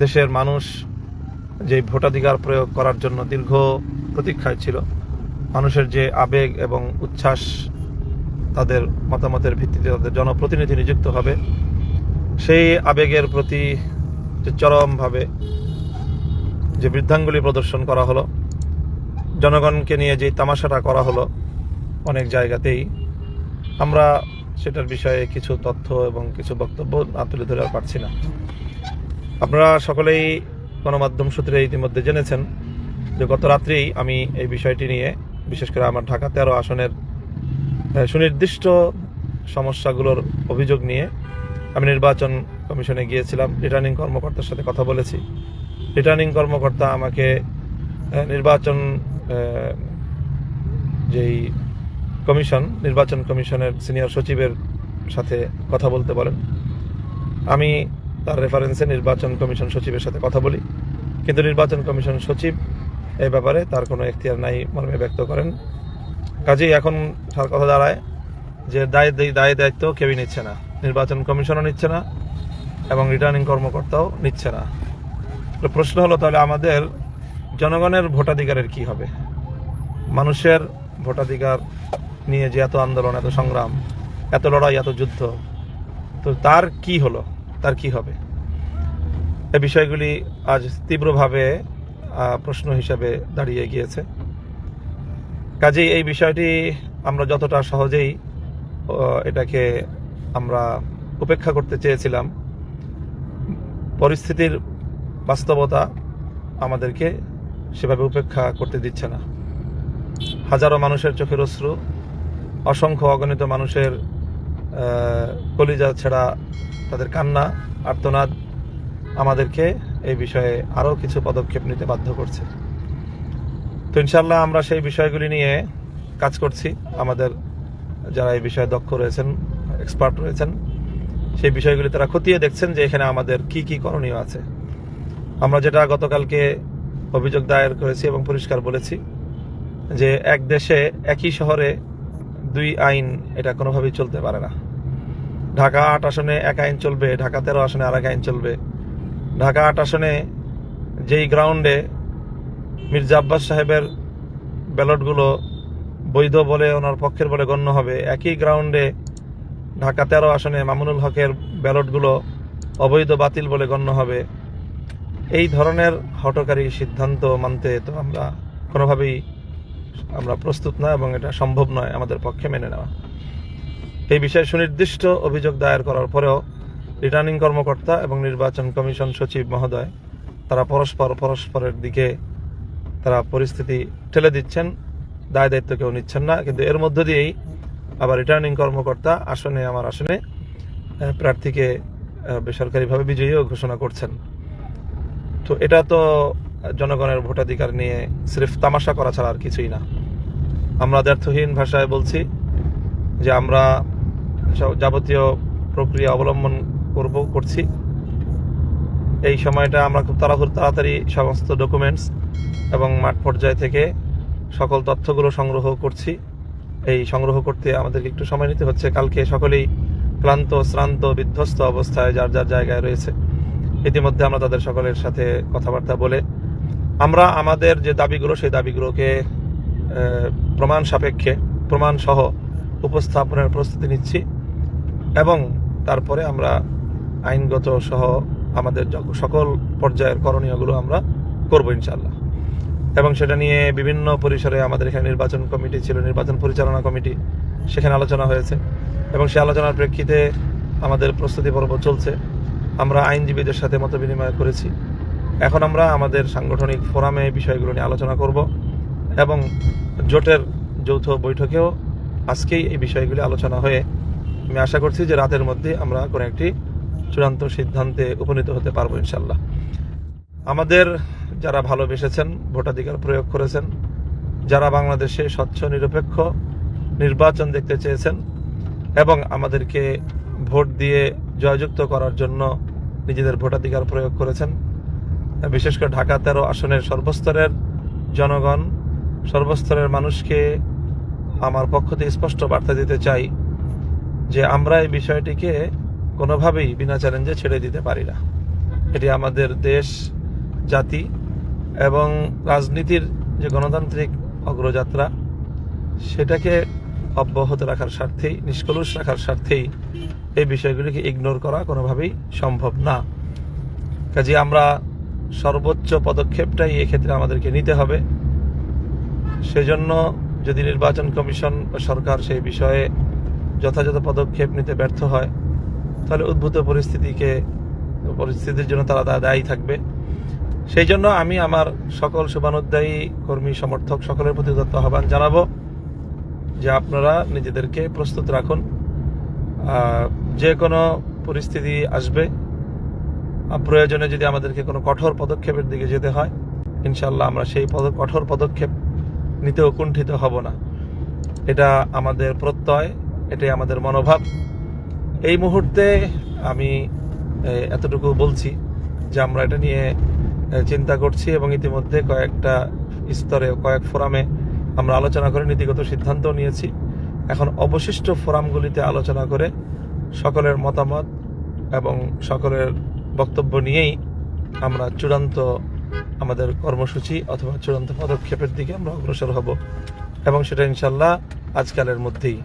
দেশের মানুষ যে ভোটাধিকার প্রয়োগ করার জন্য দীর্ঘ প্রতীক্ষায় ছিল, মানুষের যে আবেগ এবং উচ্ছ্বাস, তাদের মতামতের ভিত্তিতে তাদের জনপ্রতিনিধি নিযুক্ত হবে, সেই আবেগের প্রতি যে চরমভাবে যে বৃদ্ধাঙ্গুলি প্রদর্শন করা হলো, জনগণকে নিয়ে যে তামাশাটা করা হলো অনেক জায়গাতেই, আমরা সেটার বিষয়ে কিছু তথ্য এবং কিছু বক্তব্য না তুলে ধরে পারছি না। আপনারা সকলেই গণমাধ্যম সূত্রে ইতিমধ্যে জেনেছেন যে গত রাত্রেই আমি এই বিষয়টি নিয়ে, বিশেষ করে আমার ঢাকা তেরো আসনের সুনির্দিষ্ট সমস্যাগুলোর অভিযোগ নিয়ে আমি নির্বাচন কমিশনে গিয়েছিলাম, রিটার্নিং কর্মকর্তার সাথে কথা বলেছি। রিটার্নিং কর্মকর্তা আমাকে নির্বাচন যেই কমিশন, নির্বাচন কমিশনের সিনিয়র সচিবের সাথে কথা বলতে বলেন। আমি তার রেফারেন্সে নির্বাচন কমিশন সচিবের সাথে কথা বলি। কিন্তু নির্বাচন কমিশন সচিব এই ব্যাপারে তার কোনো এখতিয়ার নাই মর্মে ব্যক্ত করেন। কাজেই এখন তার কথা দাঁড়ায় যে দায় দায় দায়িত্ব কেউই নিচ্ছে না। নির্বাচন কমিশনও নিচ্ছে না এবং রিটার্নিং কর্মকর্তাও নিচ্ছে না। প্রশ্ন হলো তাহলে আমাদের জনগণের ভোটাধিকারের কি হবে? মানুষের ভোটাধিকার নিয়ে যে এত আন্দোলন, এত সংগ্রাম, এত লড়াই, এত যুদ্ধ, তো তার কি হলো? তার কি হবে? এই বিষয়গুলি আজ তীব্রভাবে প্রশ্ন হিসাবে দাঁড়িয়ে গিয়েছে। কাজেই এই বিষয়টি আমরা যতটা সহজেই এটাকে আমরা উপেক্ষা করতে চেয়েছিলাম, পরিস্থিতির বাস্তবতা আমাদেরকে সেভাবে উপেক্ষা করতে দিচ্ছে না। হাজারো মানুষের চোখের অশ্রু, অসংখ্য অগণিত মানুষের কলিজা ছেড়া তাদের কান্না, আর্তনাদ আমাদেরকে এই বিষয়ে আরও কিছু পদক্ষেপ নিতে বাধ্য করছে। তো ইনশাল্লাহ আমরা সেই বিষয়গুলি নিয়ে কাজ করছি। আমাদের যারা এই বিষয়ে দক্ষ রয়েছেন এক্সপার্ট রয়েছেন, সেই বিষয়গুলি তারা খতিয়ে দেখছেন যে এখানে আমাদের কি কি করণীয় আছে। আমরা যেটা গতকালকে অভিযোগ দায়ের করেছি এবং পরিষ্কার বলেছি যে এক দেশে একই শহরে দুই আইন এটা কোনোভাবেই চলতে পারে না। ঢাকা আট আসনে এক আইন চলবে, ঢাকা তেরো আসনে আর এক আইন চলবে। ঢাকা আট আসনে যেই গ্রাউন্ডে মির্জা আব্বাস সাহেবের ব্যালটগুলো বৈধ বলে ওনার পক্ষের বলে গণ্য হবে, একই গ্রাউন্ডে ঢাকা তেরো আসনে মামুনুল হকের ব্যালটগুলো অবৈধ, বাতিল বলে গণ্য হবে। এই ধরনের হটকারী সিদ্ধান্ত মানতে তো আমরা কোনোভাবেই আমরা প্রস্তুত না এবং এটা সম্ভব নয় আমাদের পক্ষে মেনে নেওয়া। এই বিষয়ে সুনির্দিষ্ট অভিযোগ দায়ের করার পরেও রিটার্নিং কর্মকর্তা এবং নির্বাচন কমিশন সচিব মহোদয় তারা পরস্পর পরস্পরের দিকে তারা পরিস্থিতি ঠেলে দিচ্ছেন, দায় দায়িত্ব কেউ নিচ্ছেন না। কিন্তু এর মধ্য দিয়েই আবার রিটার্নিং কর্মকর্তা আসনে, আমার আসনে প্রার্থীকে বেসরকারিভাবে বিজয়ীও ঘোষণা করছেন। তো এটা তো জনগণের ভোটাধিকার নিয়ে সির্ফ তামাশা করা ছাড়া আর কিছুই না। আমরা দ্ব্যর্থহীন ভাষায় বলছি যে আমরা যাবতীয় প্রক্রিয়া অবলম্বন করব, করছি। এই সময়টা আমরা খুব তাড়াহুড়ো, তাড়াতাড়ি সমস্ত ডকুমেন্টস এবং মাঠ পর্যায় থেকে সকল তথ্যগুলো সংগ্রহ করছি। এই সংগ্রহ করতে আমাদেরকে একটু সময় নিতে হচ্ছে। কালকে সকলেই ক্লান্ত, শ্রান্ত, বিধ্বস্ত অবস্থায় যার যার জায়গায় রয়েছে। ইতিমধ্যে আমরা তাদের সকলের সাথে কথাবার্তা বলে আমরা আমাদের যে দাবিগুলো, সেই দাবিগুলোকে প্রমাণ সাপেক্ষে, প্রমাণ সহ উপস্থাপনের প্রস্তুতি নিচ্ছি এবং তারপরে আমরা আইনগত সহ আমাদের সকল পর্যায়ের করণীয়গুলো আমরা করব ইনশাল্লাহ এবং সেটা নিয়ে বিভিন্ন পরিসরে আমাদের এখানে নির্বাচন কমিটি ছিল, নির্বাচন পরিচালনা কমিটি সেখানে আলোচনা হয়েছে এবং সে আলোচনার প্রেক্ষিতে আমাদের প্রস্তুতি পর্ব চলছে। আমরা আইনজীবীদের সাথে মত বিনিময় করেছি। এখন আমরা আমাদের সাংগঠনিক ফোরামে বিষয়গুলো নিয়ে আলোচনা করব এবং জোটের যৌথ বৈঠকেও আজকেই এই বিষয়গুলি আলোচনা হয়ে আমি আশা করছি যে রাতের মধ্যে আমরা কোনো একটি চূড়ান্ত সিদ্ধান্তে উপনীত হতে পারব ইনশাল্লাহ আমাদের যারা ভালোবেসেছেন, ভোটাধিকার প্রয়োগ করেছেন, যারা বাংলাদেশে স্বচ্ছ, নিরপেক্ষ নির্বাচন দেখতে চেয়েছেন এবং আমাদেরকে ভোট দিয়ে জয়যুক্ত করার জন্য নিজেদের ভোটাধিকার প্রয়োগ করেছেন বিশেষ করে ঢাকা তেরো আসনের সর্বস্তরের জনগণ, সর্বস্তরের মানুষকে আমার পক্ষ থেকে স্পষ্ট বার্তা দিতে চাই যে আমরা এই বিষয়টিকে কোনোভাবেই বিনা চ্যালেঞ্জে ছেড়ে দিতে পারি না। এটি আমাদের দেশ, জাতি এবং রাজনীতির যে গণতান্ত্রিক অগ্রযাত্রা, সেটাকে অব্যাহত রাখার স্বার্থেই, নিষ্কলুষ রাখার স্বার্থেই এই বিষয়গুলিকে ইগনোর করা কোনোভাবেই সম্ভব না। কাজে আমরা সর্বোচ্চ পদক্ষেপটাই এক্ষেত্রে আমাদেরকে নিতে হবে। সেজন্য যদি নির্বাচন কমিশন বা সরকার সেই বিষয়ে যথাযথ পদক্ষেপ নিতে ব্যর্থ হয়, তাহলে উদ্ভূত পরিস্থিতিকে, পরিস্থিতির জন্য তারা দায়ী থাকবে। সেই জন্য আমি আমার সকল শুভানুদ্দায়ী কর্মী, সমর্থক সকলের প্রতি দত্ত আহ্বান জানাব যে আপনারা নিজেদেরকে প্রস্তুত রাখুন। যে কোনো পরিস্থিতি আসবে প্রয়োজনে যদি আমাদেরকে কোনো কঠোর পদক্ষেপের দিকে যেতে হয় ইনশাল্লাহ আমরা সেই কঠোর পদক্ষেপ নিতেও কুণ্ঠিত হব না। এটা আমাদের প্রত্যয়, এটাই আমাদের মনোভাব। এই মুহূর্তে আমি এতটুকু বলছি যে আমরা এটা নিয়ে চিন্তা করছি এবং ইতিমধ্যে কয়েকটা স্তরে, কয়েক ফোরামে আমরা আলোচনা করে নীতিগত সিদ্ধান্ত নিয়েছি। এখন অবশিষ্ট ফোরামগুলিতে আলোচনা করে সকলের মতামত এবং সকলের বক্তব্য নিয়েই আমরা চূড়ান্ত আমাদের কর্মসূচি অথবা চূড়ান্ত পদক্ষেপের দিকে আমরা অগ্রসর হব। এবং সেটা ইনশাল্লাহ আজকালের মধ্যেই